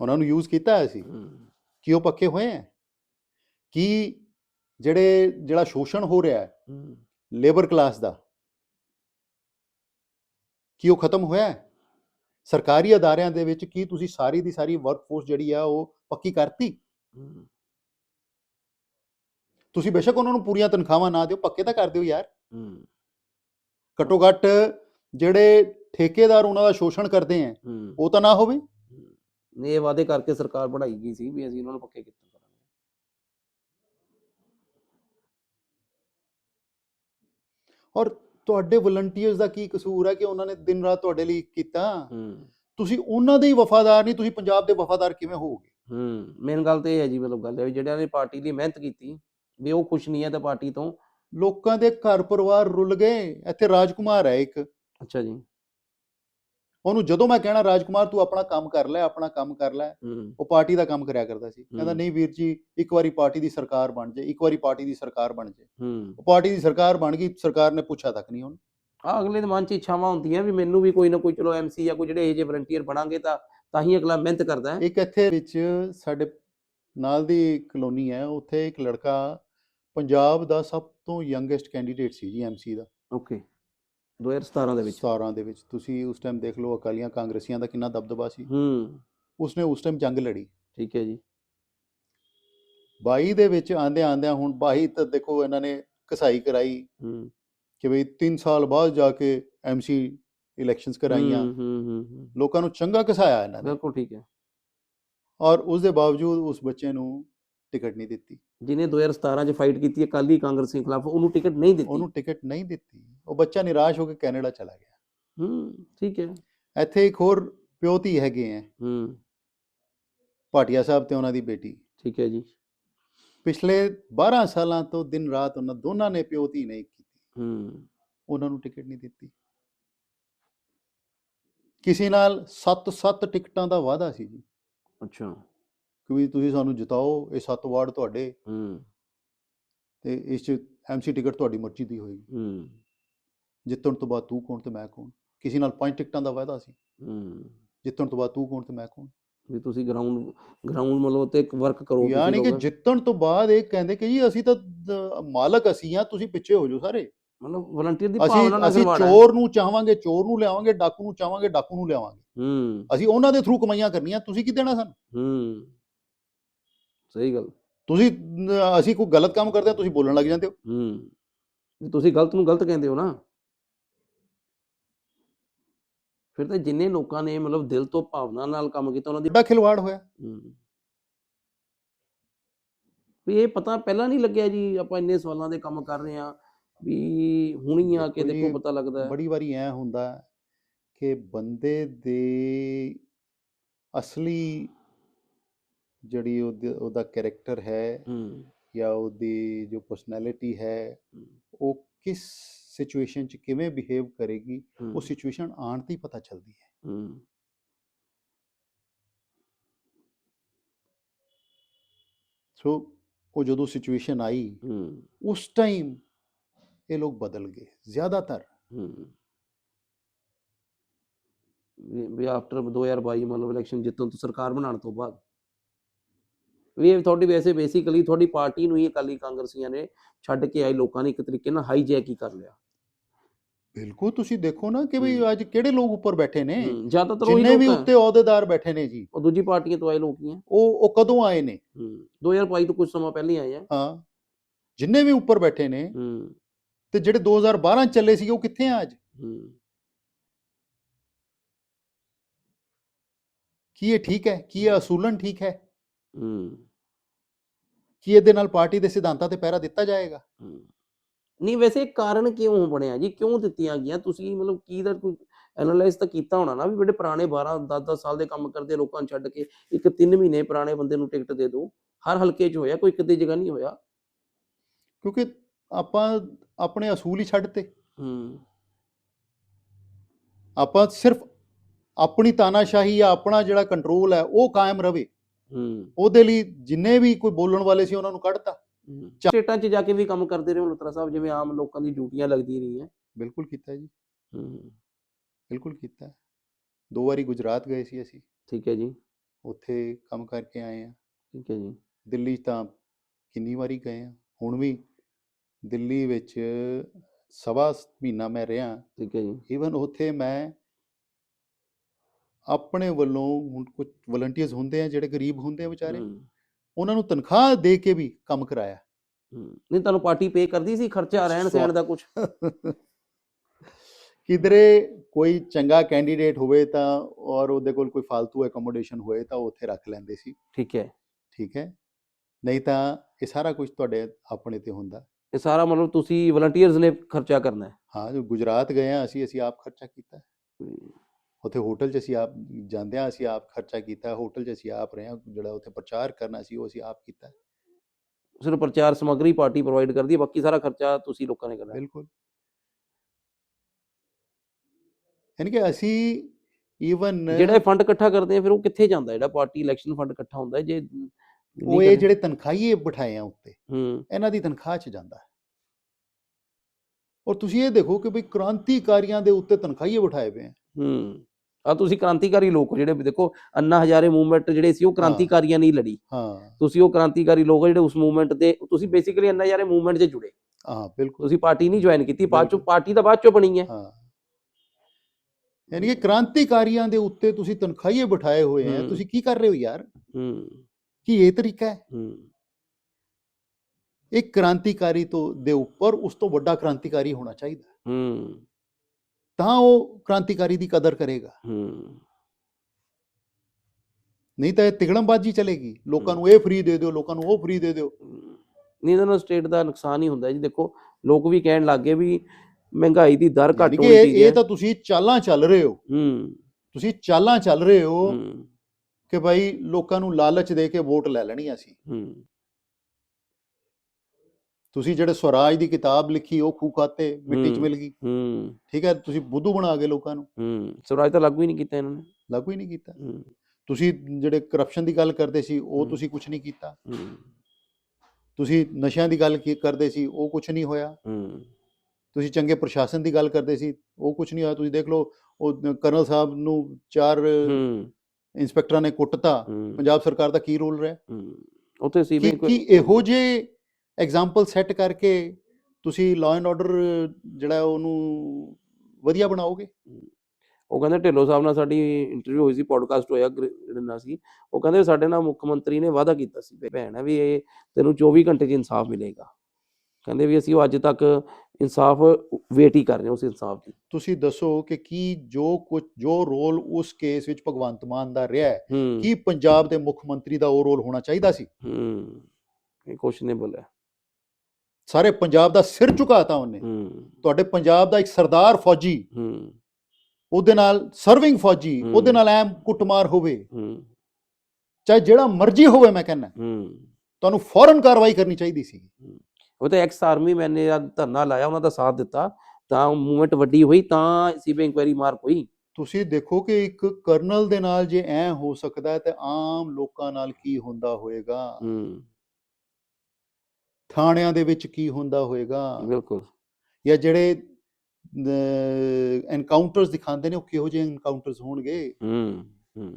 ਉਹਨਾਂ ਨੂੰ ਯੂਜ਼ ਕੀਤਾ ਹੈ ਸੀ। ਹੂੰ। ਕੀ ਉਹ ਪੱਕੇ ਹੋਏ ਹੈ? ਕੀ ਜਿਹੜੇ ਜਿਹੜਾ ਸ਼ੋਸ਼ਣ ਹੋ ਰਿਹਾ ਹੂੰ ਲੇਬਰ ਕਲਾਸ ਦਾ ਕੀ ਉਹ ਖਤਮ ਹੋਇਆ ਹੈ? ਸਰਕਾਰੀ ਅਦਾਰਿਆਂ ਦੇ ਵਿੱਚ ਕੀ ਤੁਸੀਂ ਸਾਰੀ ਦੀ ਸਾਰੀ ਵਰਕਫੋਰਸ ਜਿਹੜੀ ਆ ਉਹ ਪੱਕੀ ਕਰਤੀ? ਤੁਸੀਂ ਬੇਸ਼ੱਕ ਉਹਨਾਂ ਨੂੰ ਪੂਰੀਆਂ ਤਨਖਾਹਾਂ ਨਾ ਦਿਓ ਪੱਕੇ ਤਾਂ ਕਰ ਦਿਓ ਯਾਰ। ਘੱਟੋ ਘੱਟ ਜਿਹੜੇ ਠੇਕੇਦਾਰ ਉਹਨਾਂ ਦਾ ਸ਼ੋਸ਼ਣ ਕਰਦੇ ਆ ਉਹ ਤਾਂ ਨਾ ਹੋਵੇ। ਨੇ ਇਹ ਵਾਅਦੇ ਕਰਕੇ ਸਰਕਾਰ ਬਣਾਈ ਗਈ ਸੀ ਵੀ ਅਸੀਂ ਉਹਨਾਂ ਨੂੰ ਪੱਕੇ ਕੀਤਾ ਕਰਾਂਗੇ। ਔਰ ਤੁਹਾਡੇ ਵਲੰਟੀਅਰਸ ਦਾ ਕੀ ਕਸੂਰ ਹੈ ਕਿ ਉਹਨਾਂ ਨੇ ਦਿਨ ਰਾਤ ਤੁਹਾਡੇ ਲਈ ਕੀਤਾ? ਤੁਸੀਂ ਉਹਨਾਂ ਦੇ ਹੀ ਵਫਾਦਾਰ ਨਹੀਂ ਤੁਸੀਂ ਪੰਜਾਬ ਦੇ ਵਫਾਦਾਰ ਕਿਵੇਂ ਹੋਵੋਗੇ? ਹੂੰ ਮੇਨ ਗੱਲ ਤੇ ਇਹ ਹੈ ਜੀ ਮਤਲਬ ਗੱਲ ਹੈ ਜਿਹੜਿਆਂ ਨੇ ਪਾਰਟੀ ਲਈ ਮਿਹਨਤ ਕੀਤੀ ਵੀ ਉਹ ਖੁਸ਼ ਨਹੀਂ ਹੈ ਤਾਂ ਪਾਰਟੀ ਤੋਂ। ਲੋਕਾਂ ਦੇ ਘਰ ਪਰਿਵਾਰ ਰੁੱਲ ਗਏ ਇੱਥੇ ਰਾਜਕੁਮਾਰ ਹੈ ਇੱਕ। ਅੱਛਾ ਜੀ। ਉਹਨੂੰ ਜਦੋਂ ਮੈਂ ਕਹਿਣਾ ਰਾਜਕੁਮਾਰ ਤੂੰ ਆਪਣਾ ਕੰਮ ਕਰ ਲੈ ਆਪਣਾ ਕੰਮ ਕਰ ਲੈ। ਉਹ ਪਾਰਟੀ ਦਾ ਕੰਮ ਕਰਿਆ ਕਰਦਾ ਸੀ। ਕਹਿੰਦਾ। ਨਹੀਂ ਵੀਰ ਜੀ ਇੱਕ ਵਾਰੀ ਪਾਰਟੀ ਦੀ ਸਰਕਾਰ ਬਣ ਜਾਏ ਇੱਕ ਵਾਰੀ ਪਾਰਟੀ ਦੀ ਸਰਕਾਰ ਬਣ ਹੂੰ। ਉਹ ਪਾਰਟੀ ਦੀ ਸਰਕਾਰ ਬਣ ਗਈ ਸਰਕਾਰ ਨੇ ਪੁੱਛਿਆ ਤੱਕ ਨਹੀਂ ਉਹਨੂੰ। ਆ ਅਗਲੇ ਦੇ ਮਨ 'ਚ ਇੱਛਾਵਾਂ ਹੁੰਦੀਆਂ ਵੀ ਮੈਨੂੰ ਵੀ ਕੋਈ ਨਾ ਕੋਈ ਚਲੋ ਐਮਸੀ ਜਾਂ ਕੋਈ ਜਿਹੜੇ ਇਹ ਜਿਹੇ ਵਲੰਟੀਅਰ ਬਣਾਂਗੇ ਤਾਂ ਤਾਂ ਹੀ ਅਗਲਾ ਮਿਹਨਤ ਕਰਦਾ ਹੈ। ਇੱਕ ਇੱਥੇ ਵਿੱਚ ਸਾਡੇ ਨਾਲ ਦੀ ਕਲੋਨੀ ਹੈ ਉੱਥੇ ਇੱਕ ਲੜਕਾ ਪੰਜਾਬ ਦਾ ਸਭ ਤੋਂ ਯੰਗੈਸਟ ਕੈਂਡੀਡੇਟ ਸੀ ਜੀ ਐਮਸੀ ਦਾ। ਓਕੇ। 2017 ਦੇ ਵਿੱਚ। 17 ਦੇ ਵਿੱਚ। ਤੁਸੀਂ ਉਸ ਟਾਈਮ ਦੇਖ ਲਓ ਅਕਾਲੀਆਂ ਕਾਂਗਰਸੀਆਂ ਦਾ ਕਿੰਨਾ ਦਬਦਬਾ ਸੀ। ਹੂੰ। ਉਸਨੇ ਉਸ ਟਾਈਮ ਜੰਗ ਲੜੀ। ਠੀਕ ਹੈ ਜੀ। 22 ਦੇ ਵਿੱਚ ਆਂਦਿਆਂ ਆਂਦਿਆਂ ਹੁਣ 22 ਤਾਂ ਦੇਖੋ ਇਹਨਾਂ ਨੇ ਕਸਾਈ ਕਰਾਈ ਹੂੰ। ਕਿ ਬਈ 3 ਸਾਲ ਬਾਅਦ ਜਾ ਕੇ ਐਮਸੀ ਇਲੈਕਸ਼ਨਸ ਕਰਾਈਆਂ। ਹੂੰ ਹੂੰ ਹੂੰ ਹੂੰ। ਲੋਕਾਂ ਨੂੰ ਚੰਗਾ ਕਸਾਇਆ ਇਹਨਾਂ ਨੇ। ਬਿਲਕੁਲ ਠੀਕ ਹੈ। ਔਰ ਉਸ ਦੇ ਬਾਵਜੂਦ ਉਸ ਬੱਚੇ ਨੂੰ ਟਿਕਟ ਨਹੀਂ ਦਿੱਤੀ। ਜਿਹਨੇ 2017 'ਚ ਫਾਈਟ ਕੀਤੀ ਹੈ ਕਾਲੀ ਕਾਂਗਰਸੀ ਖਿਲਾਫ ਉਹਨੂੰ ਟਿਕਟ ਨਹੀਂ ਦਿੱਤੀ। ਉਹਨੂੰ ਟਿਕਟ ਨਹੀਂ ਦਿੱਤੀ। ਉਹ ਬੱਚਾ ਨਿਰਾਸ਼ ਹੋ ਕੇ ਕੈਨੇਡਾ ਚਲਾ ਗਿਆ। ਹੂੰ ਠੀਕ ਹੈ। ਇੱਥੇ ਇੱਕ ਹੋਰ ਪਿਓਤੀ ਹੈਗੇ ਹੈ ਹੂੰ। ਭਾਟੀਆ ਸਾਹਿਬ ਤੇ ਉਹਨਾਂ ਦੀ ਬੇਟੀ। ਠੀਕ ਹੈ ਜੀ। ਪਿਛਲੇ 12 ਸਾਲਾਂ ਤੋਂ ਦਿਨ ਰਾਤ ਉਹਨਾਂ ਦੋਨਾਂ ਨੇ ਪਿਓਤੀ ਨਹੀਂ ਕੀਤੀ। ਹੂੰ। ਉਹਨਾਂ ਨੂੰ ਟਿਕਟ ਨਹੀਂ ਦਿੱਤੀ। ਕਿਸੇ ਨਾਲ 7-7 ਟਿਕਟਾਂ ਦਾ ਵਾਅਦਾ ਸੀ ਜੀ। ਅੱਛਾ। ਕਿ ਤੁਸੀਂ ਸਾਨੂੰ ਜਿਤਾਓ ਇਹ 7 ਵਾਰਡ ਤੁਹਾਡੇ ਹੂੰ। ਤੇ ਇਸ ਚ ਐਮਸੀ ਟਿਕਟ ਤੁਹਾਡੀ ਮਰਜ਼ੀ ਦੀ ਹੋਏਗੀ। ਹੂੰ। ਜਿੱਤਣ ਤੋਂ ਬਾਅਦ ਤੂੰ ਕੌਣ ਤੇ ਮੈਂ ਕੌਣ? ਕਿਸੇ ਨਾਲ ਪੰਜ ਟਿਕਟਾਂ ਦਾ ਵਾਅਦਾ ਸੀ। ਹੂੰ। ਜਿੱਤਣ ਤੋਂ ਬਾਅਦ ਤੂੰ ਕੌਣ ਤੇ ਮੈਂ ਕੌਣ? ਵੀ ਤੁਸੀਂ ਗਰਾਊਂਡ ਗਰਾਊਂਡ ਮਤਲਬ ਤੇ ਵਰਕ ਕਰੋ ਯਾਨੀ ਕਿ। ਜਿੱਤਣ ਤੋਂ ਬਾਅਦ ਇਹ ਕਹਿੰਦੇ ਕਿ ਜੀ ਅਸੀਂ ਤਾਂ ਮਾਲਕ ਅਸੀਂ ਆ ਤੁਸੀਂ ਪਿੱਛੇ ਹੋ ਜਾਓ ਸਾਰੇ। ਮਤਲਬ ਵਲੰਟੀਅਰ ਦੀ ਭਾਵਨਾ ਨਾਲ ਅਸੀਂ। ਚੋਰ ਨੂੰ ਚਾਹਾਂਗੇ ਚੋਰ ਨੂੰ ਲਿਆਵਾਂਗੇ ਡਾਕੂ ਨੂੰ ਚਾਹਾਂਗੇ ਡਾਕੂ ਨੂੰ ਲਿਆਵਾਂਗੇ। ਹੂੰ। ਅਸੀਂ ਉਹਨਾਂ ਦੇ ਥਰੂ ਕਮਾਈਆਂ ਕਰਨੀਆਂ ਤੁਸੀਂ ਕੀ ਦੇਣਾ ਸਾਨੂੰ? ਹੂੰ। ਸਹੀ ਗੱਲ। ਤੁਸੀਂ ਅਸੀਂ ਕੋਈ ਗਲਤ ਕੰਮ ਕਰਦੇ ਹਾਂ ਤੁਸੀਂ ਬੋਲਣ ਲੱਗ ਜਾਂਦੇ ਹੋ। ਹੂੰ। ਤੁਸੀਂ ਗਲਤ ਨੂੰ ਗਲਤ ਕਹਿੰਦੇ ਹੋ ਨਾ। ਫਿਰ ਤਾਂ ਜਿੰਨੇ ਲੋਕਾਂ ਨੇ ਮਤਲਬ ਦਿਲ ਤੋਂ ਭਾਵਨਾ ਨਾਲ ਕੰਮ ਕੀਤਾ ਉਹਨਾਂ ਦੀ ਵੱਡਾ ਖਿਲਵਾੜ ਹੋਇਆ। ਹਮ। ਵੀ ਇਹ ਪਤਾ ਪਹਿਲਾਂ ਨਹੀਂ ਲੱਗਿਆ ਜੀ ਆਪਾਂ ਇੰਨੇ ਸਾਲਾਂ ਦੇ ਕੰਮ ਕਰ ਰਹੇ ਆ ਵੀ ਹੁਣੀ ਆ ਕੇ ਦੇਖੋ ਜੀ, ਪਤਾ ਲੱਗਦਾ ਹੈ। ਬੜੀ ਵਾਰੀ ਐ ਹੁੰਦਾ ਹੈ ਕਿ ਬੰਦੇ ਦੇ ਅਸਲੀ ਜਿਹੜੀ ਉਹਦੇ- ਉਹਦਾ ਕੈਰੈਕਟਰ ਹੈ ਜਾਂ ਉਹਦੀ ਜੋ ਪਰਸਨੈਲਿਟੀ ਹੈ ਹਮ, ਉਹ ਕਿਸ ਸਿਚੁਏਸ਼ਨ 'ਚ ਕਿਵੇਂ ਬਿਹੇਵ ਕਰੇਗੀ ਉਹ ਸਿਚੁਏਸ਼ਨ ਆਉਣ ਤੇ ਹੀ ਪਤਾ ਚੱਲਦੀ ਹੈ। ਸੋ ਉਹ ਜਦੋਂ ਸਿਚੁਏਸ਼ਨ ਆਈ ਉਸ ਟਾਈਮ ਇਹ ਲੋਕ ਬਦਲ ਗਏ ਜ਼ਿਆਦਾਤਰ। ਵੀ- ਆਫਟਰ 2022 ਮਤਲਬ ਇਲੈਕਸ਼ਨ ਜਿੱਤਣ ਤੋਂ ਸਰਕਾਰ ਬਣਾਉਣ ਤੋਂ ਬਾਅਦ। ਵੀ ਇਹ ਤੁਹਾਡੀ ਵੈਸੇ ਬੇਸਿਕਲੀ ਤੁਹਾਡੀ ਪਾਰਟੀ ਨੂੰ ਹੀ ਅਕਾਲੀ ਕਾਂਗਰਸੀਆਂ ਨੇ ਛੱਡ ਕੇ ਆਏ ਲੋਕਾਂ ਨੇ ਇੱਕ ਤਰੀਕੇ ਨਾਲ ਹਾਈਜੈਕ ਹੀ ਕਰ ਲਿਆ। ਬਿਲਕੁਲ ਤੁਸੀਂ ਦੇਖੋ ਨਾ ਕਿ ਵੀ ਹਮ। ਅੱਜ ਕਿਹੜੇ ਲੋਕ ਉੱਪਰ ਬੈਠੇ ਨੇ? ਹੂੰ, ਜ਼ਿਆਦਾਤਰ ਉਹੀ ਜਿੰਨੇ ਵੀ ਲੋਕ ਉੱਤੇ ਅਹੁਦੇਦਾਰ ਬੈਠੇ ਨੇ ਜੀ। ਉਹ ਦੂਜੀ ਪਾਰਟੀਆਂ ਤੋਂ ਆਏ ਲੋਕ ਹੀ ਆ ਉਹ ਉਹ ਕਦੋਂ ਆਏ ਨੇ? ਹੂੰ 2022 ਤੋਂ ਕੁਝ ਸਮਾਂ ਪਹਿਲਾਂ ਹੀ ਆਏ ਆ। ਹਾਂ। ਜਿੰਨੇ ਵੀ ਉੱਪਰ ਬੈਠੇ ਨੇ ਹੂੰ। ਤੇ ਜਿਹੜੇ 2012 ਚ ਚੱਲੇ ਸੀ ਉਹ ਕਿੱਥੇ ਆ ਅੱਜ? ਹੂੰ। ਕੀ ਇਹ ਠੀਕ ਹੈ? ਕੀ ਇਹ ਅਸੂਲਨ ਠੀਕ ਹੈ? ਹੂੰ। ਕੀ ਇਹਦੇ ਨਾਲ ਪਾਰਟੀ ਦੇ ਸਿਧਾਂਤਾਂ ਤੇ ਪਹਿਰਾ ਦਿੱਤਾ ਜਾਏਗਾ? ਹਮ। ਨਹੀਂ ਵੈਸੇ ਕਾਰਨ ਕਿਉਂ ਬਣਿਆ ਜੀ? ਕਿਉਂ ਦਿੱਤੀਆਂ ਗਈਆਂ? ਤੁਸੀਂ ਮਤਲਬ ਕੀ ਦਾ ਕੋਈ ਐਨਾਲਾਈਜ਼ ਤਾਂ ਕੀਤਾ ਹੋਣਾ ਨਾ ਵੀ ਬੜੇ ਪੁਰਾਣੇ 12 10 10 ਸਾਲ ਦੇ ਕੰਮ ਕਰਦੇ ਲੋਕਾਂ ਨੂੰ ਛੱਡ ਕੇ ਇੱਕ 3 ਮਹੀਨੇ ਪੁਰਾਣੇ ਬੰਦੇ ਨੂੰ ਟਿਕਟ ਦੇ ਦਿਓ। ਹਰ ਹਲਕੇ 'ਚ ਹੋਇਆ ਕੋਈ ਕਿਤੇ ਜਗ੍ਹਾ ਨਹੀਂ ਹੋਇਆ? ਕਿਉਂਕਿ ਆਪਾਂ ਆਪਣੇ ਅਸੂਲ ਹੀ ਛੱਡਤੇ ਹੂੰ। ਆਪਾਂ ਸਿਰਫ ਆਪਣੀ ਤਾਨਾਸ਼ਾਹੀ ਜਾਂ ਆਪਣਾ ਜਿਹੜਾ ਕੰਟਰੋਲ ਹੈ ਉਹ ਕਾਇਮ ਰਵੇ। ਹੂੰ। ਉਹਦੇ ਲਈ ਜਿੰਨੇ ਵੀ ਕੋਈ ਬੋਲਣ ਵਾਲੇ ਸੀ ਉਹਨਾਂ ਨੂੰ ਕੱਢਤਾ। ਸਟੇਟਾਂ 'ਚ ਜਾ ਕੇ ਵੀ ਕੰਮ ਕਰਦੇ ਰਹੇ ਹੋ ਲੁਤਰਾ ਸਾਹਿਬ ਜਿਵੇਂ ਆਮ ਲੋਕਾਂ ਦੀ ਡਿਊਟੀਆਂ ਲੱਗਦੀਆਂ ਰਹੀਆਂ। ਬਿਲਕੁਲ ਕੀਤਾ ਜੀ। ਹੂੰ। ਬਿਲਕੁਲ ਕੀਤਾ। ਦੋ ਵਾਰੀ ਗੁਜਰਾਤ ਗਏ ਸੀ ਅਸੀਂ। ਠੀਕ ਹੈ ਜੀ। ਉੱਥੇ ਕੰਮ ਕਰਕੇ ਆਏ ਆ ਠੀਕ ਹੈ ਜੀ। ਦਿੱਲੀ ਤਾਂ ਕਿੰਨੀ ਵਾਰੀ ਗਏ ਆ ਹੁਣ ਵੀ ਦਿੱਲੀ ਵਿੱਚ ਸਵਾ ਮਹੀਨਾ ਮੈਂ ਰਿਹਾ। ਠੀਕ ਹੈ ਜੀ। ਈਵਨ ਉੱਥੇ ਮੈਂ ਆਪਣੇ ਵੱਲੋਂ ਹੁਣ ਕੁਝ ਵਲੰਟੀਅਰਸ ਹੁੰਦੇ ਆ ਜਿਹੜੇ ਗਰੀਬ ਹੁੰਦੇ ਆ ਵਿਚਾਰੇ। ਹੂੰ, ਉਹਨਾਂ ਨੂੰ ਤਨਖਾਹ ਦੇ ਕੇ ਵੀ ਕੰਮ ਕਰਾਇਆ। ਨਹੀਂ ਤੁਹਾਨੂੰ ਪਾਰਟੀ ਪੇ ਕਰਦੀ ਸੀ ਖਰਚਾ ਰਹਿਣ ਸਹਿਣ ਦਾ ਕੁਝ ਕਿਧਰੇ ਕੋਈ ਚੰਗਾ ਕੈਂਡੀਡੇਟ ਹੋਵੇ ਤਾਂ ਔਰ ਉਹਦੇ ਕੋਲ ਕੋਈ ਫालतू ਐਕੋਮੋਡੇਸ਼ਨ ਹੋਏ ਤਾਂ ਉਹ ਉੱਥੇ ਰੱਖ ਲੈਂਦੇ ਸੀ। ਠੀਕ ਹੈ। ਠੀਕ ਹੈ? ਨਹੀਂ ਤਾਂ ਇਹ ਸਾਰਾ ਕੁਝ ਤੁਹਾਡੇ ਆਪਣੇ ਤੇ ਹੁੰਦਾ। ਇਹ ਸਾਰਾ ਮਤਲਬ ਤੁਸੀਂ ਵਲੰਟੀਅਰਸ ਨੇ ਖਰਚਾ ਕਰਨਾ ਹੈ। ਹਾਂ ਜੋ ਗੁਜਰਾਤ ਗਏ ਆ ਅਸੀਂ ਅਸੀਂ ਆਪ ਖਰਚਾ ਕੀਤਾ। ਹੂੰ, ਉੱਥੇ ਹੋਟਲ 'ਚ ਅਸੀਂ ਆਪ ਜਾਂਦੇ ਆ ਅਸੀਂ ਆਪ ਖਰਚਾ ਕੀਤਾ ਹੋਟਲ 'ਚ ਅਸੀਂ ਆਪ ਰਹੇ ਹਾਂ ਜਿਹੜਾ ਉੱਥੇ ਪ੍ਰਚਾਰ ਕਰਨਾ ਸੀ ਉਹ ਅਸੀਂ ਆਪ ਕੀਤਾ। ਸਿਰਫ ਪ੍ਰਚਾਰ ਸਮੱਗਰੀ ਪਾਰਟੀ ਪ੍ਰੋਵਾਈਡ ਕਰਦੀ ਹੈ ਬਾਕੀ ਸਾਰਾ ਖਰਚਾ ਤੁਸੀਂ ਲੋਕਾਂ ਨੇ ਕਰਨਾ। ਹੈ। ਬਿਲਕੁਲ। ਯਾਨੀ ਕਿ ਅਸੀਂ ਈਵਨ ਜਿਹੜਾ ਫੰਡ ਇਕੱਠਾ ਕਰਦੇ ਆ ਫਿਰ ਉਹ ਕਿੱਥੇ ਜਾਂਦਾ? ਜਿਹੜਾ ਪਾਰਟੀ ਇਲੈਕਸ਼ਨ ਫੰਡ ਇਕੱਠਾ ਹੁੰਦਾ ਹੈ, ਜੇ ਨਹੀਂ ਉਹ ਇਹ ਜਿਹੜੇ ਤਨਖਾਹੀਏ ਬਿਠਾਏ ਆ ਉੱਤੇ ਹੂੰ। ਇਹਨਾਂ ਦੀ ਤਨਖਾਹ 'ਚ ਜਾਂਦਾ ਹੈ। ਔਰ ਤੁਸੀਂ ਇਹ ਦੇਖੋ ਕਿ ਵੀ ਕ੍ਰਾਂਤੀਕਾਰੀਆਂ ਦੇ ਉੱਤੇ ਤਨਖਾਹੀਏ ਬਿਠਾਏ ਪਏ ਆ। ਹੂੰ। ਆ ਤੁਸੀਂ ਕ੍ਰਾਂਤੀਕਾਰੀ ਲੋਕ ਹੋ ਜਿਹੜੇ ਦੇਖੋ ਅੰਨਾ ਹਜ਼ਾਰੇ ਮੂਵਮੈਂਟ ਜਿਹੜੇ ਸੀ ਉਹ ਕ੍ਰਾਂਤੀਕਾਰੀਆਂ ਨਹੀਂ ਲੜੀ। ਹਾਂ। ਤੁਸੀਂ ਉਹ ਕ੍ਰਾਂਤੀਕਾਰੀ ਲੋਕ ਜਿਹੜੇ ਉਸ ਮੂਵਮੈਂਟ ਦੇ ਤੁਸੀਂ ਬੇਸਿਕਲੀ ਅੰਨਾ ਹਜ਼ਾਰੇ ਮੂਵਮੈਂਟ 'ਚ ਜੁੜੇ। ਹਾਂ ਬਿਲਕੁਲ। ਤੁਸੀਂ ਪਾਰਟੀ ਨਹੀਂ ਜੁਆਇਨ ਕੀਤੀ ਬਾਅਦ ਚੋਂ। ਪਾਰਟੀ ਤਾਂ ਬਾਅਦ ਚੋਂ ਬਣੀ ਹੈ। ਹਾਂ। ਯਾਨੀ ਕਿ ਕ੍ਰਾਂਤੀਕਾਰੀਆਂ ਦੇ ਉੱਤੇ ਤੁਸੀਂ ਤਨਖਾਹੀਏ ਬਿਠਾਏ ਹੋਏ ਆ। ਤੁਸੀਂ ਕੀ ਕਰ ਰਹੇ ਹੋ ਯਾਰ? ਹੂੰ। ਕੀ ਇਹ ਤਰੀਕਾ ਹੈ? ਹੂੰ। ਇੱਕ ਕ੍ਰਾਂਤੀਕਾਰੀ ਤੋਂ ਦੇ ਉੱਪਰ ਉਸ ਤੋਂ ਵੱਡਾ ਕ੍ਰਾਂਤੀਕਾਰੀ ਹੋਣਾ ਚਾਹੀਦਾ। ਹੈ। ਹੂੰ ਤਾਂ ਉਹ ਕ੍ਰਾਂਤੀਕਾਰੀ ਦੀ ਕਦਰ ਕਰੇਗਾ। ਹੂੰ। ਨਹੀਂ ਤਾਂ ਇਹ ਤਿਗੜਮਬਾਜ਼ੀ ਚਲੇਗੀ। ਲੋਕਾਂ ਨੂੰ ਇਹ ਫ੍ਰੀ ਦੇ ਦਿਓ ਲੋਕਾਂ ਨੂੰ ਉਹ ਫ੍ਰੀ ਦੇ ਦਿਓ। ਨਹੀਂ ਇਹਦੇ ਨਾਲ ਸਟੇਟ ਦਾ ਨੁਕਸਾਨ ਹੀ ਹੁੰਦਾ ਹੈ ਜੀ। ਦੇਖੋ ਲੋਕ ਵੀ ਕਹਿਣ ਲੱਗੇ ਵੀ ਮਹਿੰਗਾਈ ਦੀ ਦਰ ਘੱਟ ਹੋਣੀ ਇਹ ਚਾਹੀਦੀ ਇਹ ਹੈ। ਤਾਂ ਤੁਸੀਂ ਚਾਲਾਂ ਚੱਲ ਰਹੇ ਹੋ। ਹੂੰ। ਤੁਸੀਂ ਚਾਲਾਂ ਚੱਲ ਰਹੇ ਹੋ ਹੂੰ। ਕਿ ਭਾਈ ਲੋਕਾਂ ਨੂੰ ਲਾਲਚ ਦੇ ਕੇ ਵੋਟ ਲੈ ਲੈਣੀ ਅਸੀਂ। ਹੂੰ। ਤੁਸੀਂ ਜਿਹੜੇ ਸਵਰਾਜ ਦੀ ਕਿਤਾਬ ਲਿਖੀ ਉਹ ਖੂ ਖਾਤੇ ਮਿੱਟੀ 'ਚ। ਮਿਲ ਗਈ। ਹੂੰ। ਠੀਕ ਹੈ ਤੁਸੀਂ ਬੁੱਧੂ ਬਣਾ ਕੇ ਲੋਕਾਂ ਨੂੰ। ਹੂੰ ਸਵਰਾਜ ਤਾਂ ਲਾਗੂ ਹੀ ਨਹੀਂ ਕੀਤਾ ਇਹਨਾਂ ਨੇ। ਲਾਗੂ ਹੀ ਨਹੀਂ ਕੀਤਾ। ਹੂੰ। ਤੁਸੀਂ ਜਿਹੜੇ ਕਰਪਸ਼ਨ ਦੀ ਗੱਲ ਕਰਦੇ ਸੀ ਉਹ। ਤੁਸੀਂ ਕੁਝ ਨਹੀਂ ਕੀਤਾ। ਹੂੰ। ਤੁਸੀਂ ਨਸ਼ਿਆਂ ਦੀ ਗੱਲ ਕਰਦੇ ਸੀ ਉਹ ਕੁਝ ਨਹੀਂ ਹੋਇਆ। ਹੂੰ। ਤੁਸੀਂ ਚੰਗੇ ਪ੍ਰਸ਼ਾਸਨ ਦੀ ਗੱਲ ਕਰਦੇ ਸੀ ਉਹ ਕੁਝ ਨਹੀਂ ਹੋਇਆ। ਤੁਸੀਂ ਦੇਖ ਲਓ ਉਹ ਕਰਨਲ ਸਾਹਿਬ ਨੂੰ ਚਾਰ ਹੂੰ। ਇੰਸਪੈਕਟਰਾਂ ਨੇ ਕੁੱਟਤਾ। ਪੰਜਾਬ ਸਰਕਾਰ ਦਾ ਕੀ ਰੋਲ ਰਿਹਾ? ਹੂੰ। ਉੱਥੇ ਸੀ ਕਿ ਵੀ ਕੀ ਇਹੋ ਜਿਹੇ ਐਗਜ਼ਾਮਪਲ ਸੈੱਟ ਕਰਕੇ ਤੁਸੀਂ ਲਾਅ ਐਂਡ ਆਰਡਰ ਜਿਹੜਾ ਉਹਨੂੰ ਵਧੀਆ ਬਣਾਓਗੇ? ਉਹ ਕਹਿੰਦੇ ਢਿੱਲੋਂ ਸਾਹਿਬ ਨਾਲ ਸਾਡੀ ਇੰਟਰਵਿਊ ਹੋਈ ਸੀ ਪੋਡਕਾਸਟ ਹੋਇਆ ਜਿਹੜੇ ਨਾਲ ਸੀ। ਉਹ ਕਹਿੰਦੇ ਸਾਡੇ ਨਾਲ ਮੁੱਖ ਮੰਤਰੀ ਨੇ ਵਾਅਦਾ ਕੀਤਾ ਸੀ ਭੈਣ ਵੀ ਇਹ ਤੈਨੂੰ 24 ਘੰਟੇ 'ਚ ਇਨਸਾਫ ਮਿਲੇਗਾ। ਕਹਿੰਦੇ ਵੀ ਅਸੀਂ ਉਹ ਅੱਜ ਤੱਕ ਇਨਸਾਫ ਵੇਟ ਹੀ ਕਰ ਰਹੇ ਹਾਂ ਉਸ ਇਨਸਾਫ ਦੀ। ਤੁਸੀਂ ਦੱਸੋ ਕਿ ਕੀ ਜੋ ਕੁਝ ਜੋ ਰੋਲ ਉਸ ਕੇਸ ਵਿੱਚ ਭਗਵੰਤ ਮਾਨ ਦਾ ਰਿਹਾ ਹੈ ਕੀ ਪੰਜਾਬ ਦੇ ਮੁੱਖ ਮੰਤਰੀ ਦਾ ਉਹ ਰੋਲ ਹੋਣਾ ਚਾਹੀਦਾ ਸੀ? ਹੂੰ ਇਹ ਕੁਐਸਚਨੇਬਲ ਹੈ। ਸਾਰੇ ਪੰਜਾਬ ਦਾ ਸਿਰ ਝੁਕਾਤਾ ਉਹਨੇ। ਤੁਹਾਡੇ ਪੰਜਾਬ ਦਾ ਇੱਕ ਸਰਦਾਰ ਫੌਜੀ। ਉਹਦੇ ਨਾਲ ਸਰਵਿੰਗ ਫੌਜੀ। ਉਹਦੇ ਨਾਲ ਐਮ ਕੁੱਟਮਾਰ ਹੋਵੇ। ਚਾਹੇ ਜਿਹੜਾ ਮਰਜ਼ੀ ਹੋਵੇ ਮੈਂ ਕਹਿੰਦਾ। ਹੂੰ। ਤੁਹਾਨੂੰ ਫੌਰਨ ਕਾਰਵਾਈ ਕਰਨੀ ਚਾਹੀਦੀ ਸੀ। ਉਹ ਤਾਂ ਐਕਸ ਆਰਮੀ ਮੈਨ ਨੇ ਧਰਨਾ ਲਾਇਆ ਉਹਨਾਂ ਦਾ ਸਾਥ ਦਿੱਤਾ। ਤਾਂ ਮੂਵਮੈਂਟ ਵੱਡੀ ਹੋਈ ਤਾਂ ਸੀਬੀ ਇਨਕੁਆਇਰੀ ਮਾਰਕ ਹੋਈ ਤੁਸੀਂ ਦੇਖੋ ਕਿ ਇੱਕ ਕਰਨਲ ਦੇ ਨਾਲ ਜੇ ਐ ਹੋ ਸਕਦਾ ਹੈ ਤੇ ਆਮ ਲੋਕਾਂ ਨਾਲ ਕੀ ਹੁੰਦਾ ਹੋਏਗਾ? ਹੂੰ। ਥਾਣਿਆਂ ਦੇ ਵਿੱਚ ਕੀ ਹੁੰਦਾ ਹੋਏਗਾ? ਬਿਲਕੁਲ। ਜਾਂ ਜਿਹੜੇ ਐਨਕਾਊਂਟਰਸ ਦਿਖਾਉਂਦੇ ਨੇ ਉਹ ਕਿਹੋ ਜਿਹੇ ਐਨਕਾਊਂਟਰਸ ਹੋਣਗੇ? ਹੂੰ ਹੂੰ।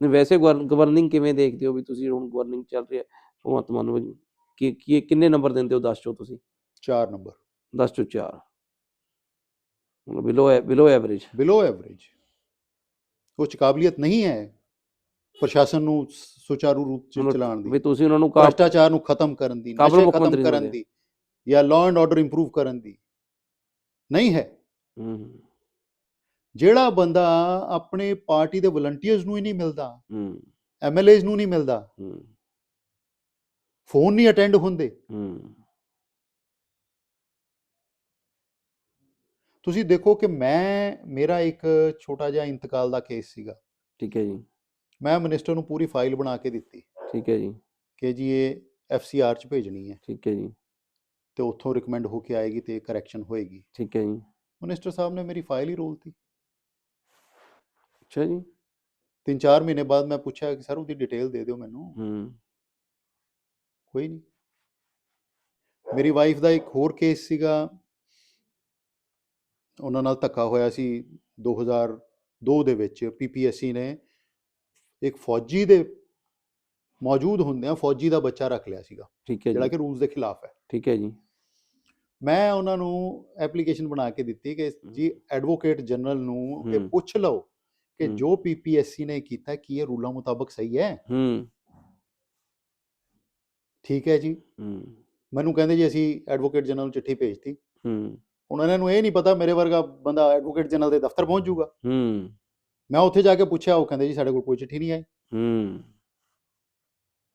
ਨਹੀਂ ਵੈਸੇ ਗਵਰਨਿੰਗ ਕਿਵੇਂ ਦੇਖਦੇ ਹੋ ਵੀ ਤੁਸੀਂ ਹੁਣ ਗਵਰਨਿੰਗ ਚੱਲ ਰਹੀ ਹੈ? ਭਗਵੰਤ ਮਾਨ ਨੂੰ ਕਿ ਕੀ ਕਿੰਨੇ ਨੰਬਰ ਦਿੰਦੇ ਹੋ? 10 ਚੋਂ ਤੁਸੀਂ। 4 ਨੰਬਰ। 10 ਚੋਂ 4 ਮਤਲਬ ਬਿਲੋ ਬਿਲੋ ਐਵਰੇਜ ਬਿਲੋ ਐਵਰੇਜ ਉਹ 'ਚ ਕਾਬਲੀਅਤ ਨਹੀਂ ਹੈ। ਪ੍ਰਸ਼ਾਸਨ ਨੂੰ ਸੁਚਾਰੂ ਰੂਪ ਚ ਚਲਾਉਣ ਦੀ। ਵੀ ਤੁਸੀਂ ਉਹਨਾਂ ਨੂੰ ਭ੍ਰਸ਼ਟਾਚਾਰ ਨੂੰ ਖਤਮ ਕਰਨ ਦੀ ਕਾਬਲ ਨਸ਼ੇ ਮੁੱਖ ਖਤਮ ਮੰਤਰੀ ਕਰਨ। ਦੀ ਜਾਂ ਲਾਅ ਐਂਡ ਆਰਡਰ ਇੰਪਰੂਵ ਕਰਨ ਦੀ। ਨਹੀਂ ਹੈ। ਹੂੰ। ਜਿਹੜਾ ਬੰਦਾ ਆਪਣੇ ਪਾਰਟੀ ਦੇ ਵਲੰਟੀਅਰਸ ਨੂੰ ਹੀ ਨਹੀਂ ਮਿਲਦਾ ਹੂੰ। ਐਮਐਲਏਜ਼ ਨੂੰ ਨਹੀਂ ਮਿਲਦਾ ਹੂੰ। ਫੋਨ ਨਹੀਂ ਅਟੈਂਡ ਹੁੰਦੇ। ਹੂੰ। ਤੁਸੀਂ ਦੇਖੋ ਕਿ ਮੈਂ ਮੇਰਾ ਇੱਕ ਛੋਟਾ ਜਿਹਾ ਇੰਤਕਾਲ ਦਾ ਕੇਸ ਸੀਗਾ। ਠੀਕ ਹੈ ਜੀ। ਮੈਂ ਮਿਨਿਸਟਰ ਨੂੰ ਪੂਰੀ ਫਾਈਲ ਬਣਾ ਕੇ ਦਿੱਤੀ ਠੀਕ ਹੈ ਜੀ। ਕਿ ਜੀ ਇਹ ਐਫਸੀਆਰ ਚ ਭੇਜਣੀ ਹੈ। ਠੀਕ ਹੈ ਜੀ। ਤੇ ਉੱਥੋਂ ਰਿਕਮੈਂਡ ਹੋ ਕੇ ਆਏਗੀ ਤੇ ਕਰੈਕਸ਼ਨ ਹੋਏਗੀ। ਠੀਕ ਹੈ ਜੀ। ਮਿਨਿਸਟਰ ਸਾਹਿਬ ਨੇ ਮੇਰੀ ਫਾਈਲ ਹੀ ਰੋਲਤੀ ਅੱਛਾ ਜੀ। ਤਿੰਨ ਚਾਰ ਮਹੀਨੇ ਬਾਅਦ ਮੈਂ ਪੁੱਛਿਆ ਕਿ ਸਰ ਉਹਦੀ ਡਿਟੇਲ ਦੇ ਦਿਓ ਮੈਨੂੰ। ਹੂੰ। ਕੋਈ ਨਹੀਂ ਮੇਰੀ ਵਾਈਫ ਦਾ ਇੱਕ ਹੋਰ ਕੇਸ ਸੀਗਾ। ਉਹਨਾਂ ਨਾਲ ਧੱਕਾ ਹੋਇਆ ਸੀ। 2002 ਦੇ ਵਿੱਚ ਪੀਪੀਐਸਸੀ ਨੇ ਇੱਕ ਫੌਜੀ ਦੇ ਮੌਜੂਦ ਹੁੰਦਿਆਂ ਫੌਜੀ ਦਾ ਬੱਚਾ ਰੱਖ ਲਿਆ ਸੀਗਾ ਠੀਕ ਹੈ ਜਿਹੜਾ ਜੀ ਕਿ ਰੂਲਸ ਦੇ ਖਿਲਾਫ ਹੈ। ਠੀਕ ਹੈ ਜੀ। ਮੈਂ ਉਹਨਾਂ ਨੂੰ ਐਪਲੀਕੇਸ਼ਨ ਬਣਾ ਕੇ ਦਿੱਤੀ ਕਿ ਜੀ ਐਡਵੋਕੇਟ ਜਨਰਲ ਨੂੰ ਇਹ। ਪੁੱਛ ਲਓ ਕਿ। ਜੋ ਪੀਪੀਐਸਸੀ ਨੇ ਕੀਤਾ ਕੀ ਇਹ ਰੂਲਾਂ ਮੁਤਾਬਕ ਸਹੀ ਹੈ? ਹੂੰ। ਠੀਕ ਹੈ ਜੀ। ਹੂੰ। ਮੈਨੂੰ ਕਹਿੰਦੇ ਜੀ ਅਸੀਂ ਐਡਵੋਕੇਟ ਜਨਰਲ ਨੂੰ ਚਿੱਠੀ ਭੇਜਤੀ। ਹੂੰ। ਹੁਣ ਇਹਨਾਂ ਨੂੰ ਇਹ ਨਹੀਂ ਪਤਾ ਮੇਰੇ ਵਰਗਾ ਬੰਦਾ ਐਡਵੋਕੇਟ ਜਨਰਲ ਦੇ ਦਫ਼ਤਰ ਪਹੁੰਚ ਜਾਊਗਾ। ਹੂੰ। ਮੈਂ ਉੱਥੇ ਜਾ ਕੇ ਪੁੱਛਿਆ ਉਹ ਕਹਿੰਦੇ ਜੀ ਸਾਡੇ ਕੋਲ ਕੋਈ ਚਿੱਠੀ ਨਹੀਂ ਆਈ। ਹੂੰ।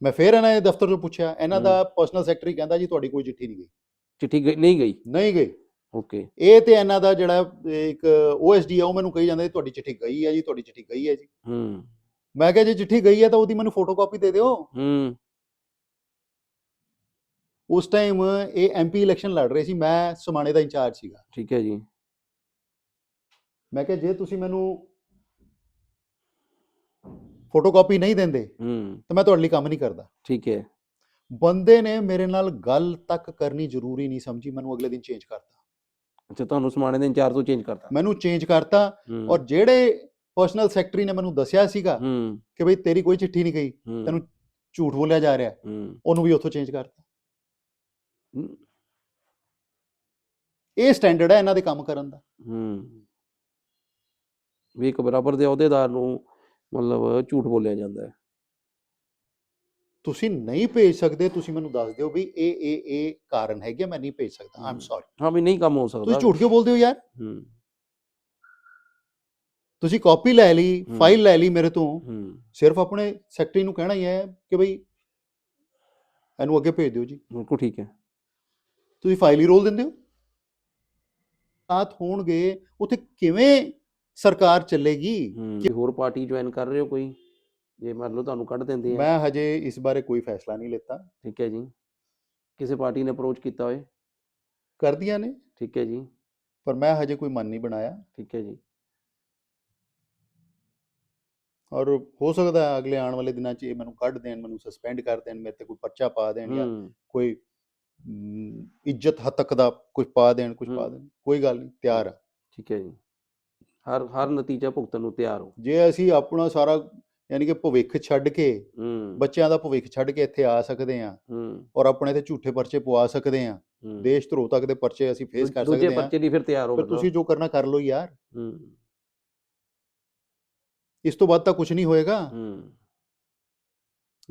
ਮੈਂ ਫੇਰ ਇਹਨਾਂ ਦੇ ਦਫ਼ਤਰ ਤੋਂ ਪੁੱਛਿਆ ਇਹਨਾਂ ਦਾ ਪਰਸਨਲ ਸੈਕਟਰੀ ਕਹਿੰਦਾ ਜੀ ਤੁਹਾਡੀ ਕੋਈ ਚਿੱਠੀ ਨਹੀਂ ਗਈ। ਚਿੱਠੀ ਗਈ- ਨਹੀਂ ਗਈ? ਨਹੀਂ ਗਈ। ਓਕੇ। ਇਹ ਤੇ ਇਹਨਾਂ ਦਾ ਜਿਹੜਾ ਇੱਕ ਓਐਸਡੀ ਆ ਉਹ ਮੈਨੂੰ ਕਹੀ ਜਾਂਦਾ ਜੀ ਤੁਹਾਡੀ ਚਿੱਠੀ ਗਈ ਹੈ ਜੀ ਤੁਹਾਡੀ ਚਿੱਠੀ ਗਈ ਹੈ ਜੀ। ਹੂੰ। ਮੈਂ ਕਿਹਾ ਜੇ ਚਿੱਠੀ ਗਈ ਹੈ ਤਾਂ ਉਹਦੀ ਮੈਨੂੰ ਫੋਟੋਕਾਪੀ ਦੇ ਦਿਓ। ਹੂੰ। ਉਸ ਟਾਈਮ ਇਹ ਐਮਪੀ ਇਲੈਕਸ਼ਨ ਲੜ ਰਹੇ ਸੀ ਮੈਂ ਸਮਾਣੇ ਦਾ ਇੰਚਾਰਜ ਸੀਗਾ। ਠੀਕ ਹੈ ਜੀ। ਮੈਂ ਕਿਹਾ ਜੇ ਤੁਸੀਂ ਮੈਨੂੰ ਫੋਟੋਕਾਪੀ ਨਹੀਂ ਦਿੰਦੇ ਹੂੰ। ਤਾਂ ਮੈਂ ਤੁਹਾਡੇ ਲਈ ਕੰਮ ਨਹੀਂ ਕਰਦਾ। ਠੀਕ ਹੈ। ਬੰਦੇ ਨੇ ਮੇਰੇ ਨਾਲ ਗੱਲ ਤੱਕ ਕਰਨੀ ਜ਼ਰੂਰੀ ਨਹੀਂ ਸਮਝੀ ਮੈਨੂੰ ਅਗਲੇ ਦਿਨ ਚੇਂਜ ਕਰਤਾ। ਅੱਛਾ ਤੁਹਾਨੂੰ ਸਮਾਣੇ ਦੇ ਇੰਚਾਰਜ ਤੋਂ ਚੇਂਜ ਕਰਤਾ। ਮੈਨੂੰ ਚੇਂਜ ਕਰਤਾ ਔਰ ਜਿਹੜੇ ਪਰਸਨਲ ਸੈਕਟਰੀ ਨੇ ਮੈਨੂੰ ਦੱਸਿਆ ਸੀਗਾ ਕਿ ਬਈ ਤੇਰੀ ਕੋਈ ਚਿੱਠੀ ਨਹੀਂ ਗਈ ਤੈਨੂੰ ਝੂਠ ਬੋਲਿਆ ਜਾ ਰਿਹਾ। ਉਹਨੂੰ ਵੀ ਉੱਥੋਂ ਚੇਂਜ ਕਰਤਾ। ਇਹ ਸਟੈਂਡਰਡ ਹੈ ਇਹਨਾਂ ਦੇ ਕੰਮ ਕਰਨ ਦਾ। ਹੂੰ। ਵੀ ਇੱਕ ਬਰਾਬਰ ਦੇ ਅਹੁਦੇਦਾਰ ਨੂੰ ਮਤਲਬ ਝੂਠ ਬੋਲਿਆ ਜਾਂਦਾ ਹੈ। ਤੁਸੀਂ ਨਹੀਂ ਭੇਜ ਸਕਦੇ ਤੁਸੀਂ ਮੈਨੂੰ ਦੱਸ ਦਿਓ ਵੀ ਇਹ ਇਹ ਇਹ ਕਾਰਨ ਹੈਗੇ ਮੈਂ ਨਹੀਂ ਭੇਜ ਸਕਦਾ ਆਮ। ਸੌਰੀ ਹਾਂ ਵੀ ਨਹੀਂ ਕੰਮ ਹੋ ਸਕਦਾ। ਤੁਸੀਂ ਝੂਠ ਕਿਉਂ ਬੋਲਦੇ ਹੋ ਯਾਰ? ਹੂੰ। ਤੁਸੀਂ ਕਾਪੀ ਲੈ ਲਈ। ਫਾਈਲ ਲੈ ਲਈ ਮੇਰੇ ਤੋਂ। ਸਿਰਫ ਆਪਣੇ ਸੈਕਟਰੀ ਨੂੰ ਕਹਿਣਾ ਹੀ ਹੈ ਕਿ ਬਈ ਇਹਨੂੰ ਅੱਗੇ ਭੇਜ ਦਿਓ ਜੀ। ਬਿਲਕੁਲ ਠੀਕ ਹੈ। ਤੁਸੀਂ ਫਾਈਲ ਹੀ ਰੋਲ ਦਿੰਦੇ ਹੋ। ਸਾਥ ਹੋਣਗੇ ਉੱਥੇ ਕਿਵੇਂ ਸਰਕਾਰ ਚੱਲੇਗੀ। ਕੋਈ ਹੋਰ ਪਾਰਟੀ ਜੁਆਇਨ ਕਰ ਰਹੇ ਹੋ ਕੋਈ? ਜੇ ਮੰਨ ਲਓ ਤੁਹਾਨੂੰ ਕੱਢ ਦਿੰਦੇ ਆ। ਮੈਂ ਹਜੇ ਇਸ ਬਾਰੇ ਕੋਈ ਫੈਸਲਾ ਨਹੀਂ ਲਿੱਤਾ। ਠੀਕ ਹੈ ਜੀ। ਕਿਸੇ ਪਾਰਟੀ ਨੇ ਅਪਰੋਚ ਕੀਤਾ ਹੋਏ? ਕਰਦੀਆਂ ਨੇ। ਠੀਕ ਹੈ ਜੀ। ਪਰ ਮੈਂ ਹਜੇ ਕੋਈ ਮਨ ਨਹੀਂ ਬਣਾਇਆ। ਠੀਕ ਹੈ ਜੀ। ਔਰ ਹੋ ਸਕਦਾ ਹੈ ਅਗਲੇ ਆਉਣ ਵਾਲੇ ਦਿਨਾਂ 'ਚ ਇਹ ਮੈਨੂੰ ਕੱਢ ਦੇਣ ਮੈਨੂੰ ਸਸਪੈਂਡ ਕਰ ਦੇਣ ਮੇਰੇ ਤੇ ਕੋਈ ਪਰਚਾ ਪਾ ਦੇਣ ਜਾਂ ਹੂੰ। ਕੋਈ ਇੱਜ਼ਤ ਹੱਦ ਤੱਕ ਦਾ ਕੁਝ ਪਾ ਦੇਣ ਕੁਝ ਪਾ। ਦੇਣ। ਕੋਈ ਗੱਲ ਨਹੀਂ ਤਿਆਰ ਆ। ਠੀਕ ਹੈ ਜੀ। ਹਰ ਹਰ ਨਤੀਜਾ ਭੁਗਤਣ ਨੂੰ ਤਿਆਰ ਹੋ। ਜੇ ਅਸੀਂ ਆਪਣਾ ਸਾਰਾ ਯਾਨੀ ਕਿ ਭਵਿੱਖ ਛੱਡ ਕੇ ਹੂੰ। ਬੱਚਿਆਂ ਦਾ ਭਵਿੱਖ ਛੱਡ ਕੇ ਇੱਥੇ ਆ ਸਕਦੇ ਹੂੰ ਔਰ ਆਪਣੇ ਤੇ ਝੂਠੇ ਪਰਚੇ ਪਵਾ ਸਕਦੇ ਹੂੰ। ਦੇਸ਼ ਧਰੋਹ ਤੱਕ ਦੇ ਪਰਚੇ ਅਸੀਂ ਫੇਸ ਕਰ ਦੂਜੇ ਸਕਦੇ ਹਾਂ। ਪਰਚੇ ਲਈ ਫਿਰ ਤਿਆਰ ਹੋ ਮਤਲਬ। ਤੁਸੀਂ ਜੋ ਕਰਨਾ ਕਰ ਲਓ ਯਾਰ। ਹੂੰ। ਇਸ ਤੋਂ ਬਾਅਦ ਤਾਂ ਕੁਝ ਨਹੀਂ ਹੋਏਗਾ। ਹੂੰ।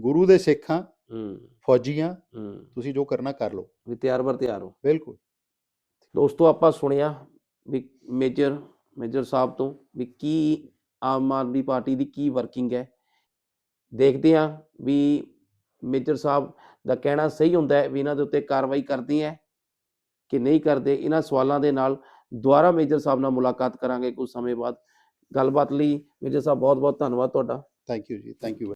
ਗੁਰੂ ਦੇ ਸਿੱਖਾਂ ਹੂੰ। ਫੌਜੀਆਂ ਹੂੰ। ਤੁਸੀਂ ਜੋ ਕਰਨਾ ਕਰ ਲਓ। ਵੀ ਤਿਆਰ ਬਰ ਤਿਆਰ ਹੋ। ਬਿਲਕੁਲ। ਦੋਸਤੋ ਆਪਾਂ ਸੁਣਿਆ ਵੀ ਮੇਜਰ ਮੇਜਰ ਸਾਹਿਬ ਤੋਂ ਵੀ ਕੀ ਆਮ ਆਦਮੀ ਪਾਰਟੀ ਦੀ ਕੀ ਵਰਕਿੰਗ ਹੈ। ਦੇਖਦੇ ਹਾਂ ਵੀ ਮੇਜਰ ਸਾਹਿਬ ਦਾ ਕਹਿਣਾ ਸਹੀ ਹੁੰਦਾ ਹੈ ਵੀ ਇਹਨਾਂ ਦੇ ਉੱਤੇ ਕਾਰਵਾਈ ਕਰਦੀ ਹੈ ਕਿ ਨਹੀਂ ਕਰਦੇ। ਇਹਨਾਂ ਸਵਾਲਾਂ ਦੇ ਨਾਲ ਦੁਬਾਰਾ ਮੇਜਰ ਸਾਹਿਬ ਨਾਲ ਮੁਲਾਕਾਤ ਕਰਾਂਗੇ ਕੁਝ ਸਮੇਂ ਬਾਅਦ। ਗੱਲਬਾਤ ਲਈ ਮੇਜਰ ਸਾਹਿਬ ਬਹੁਤ ਬਹੁਤ ਧੰਨਵਾਦ ਤੁਹਾਡਾ। Thank you ji thank you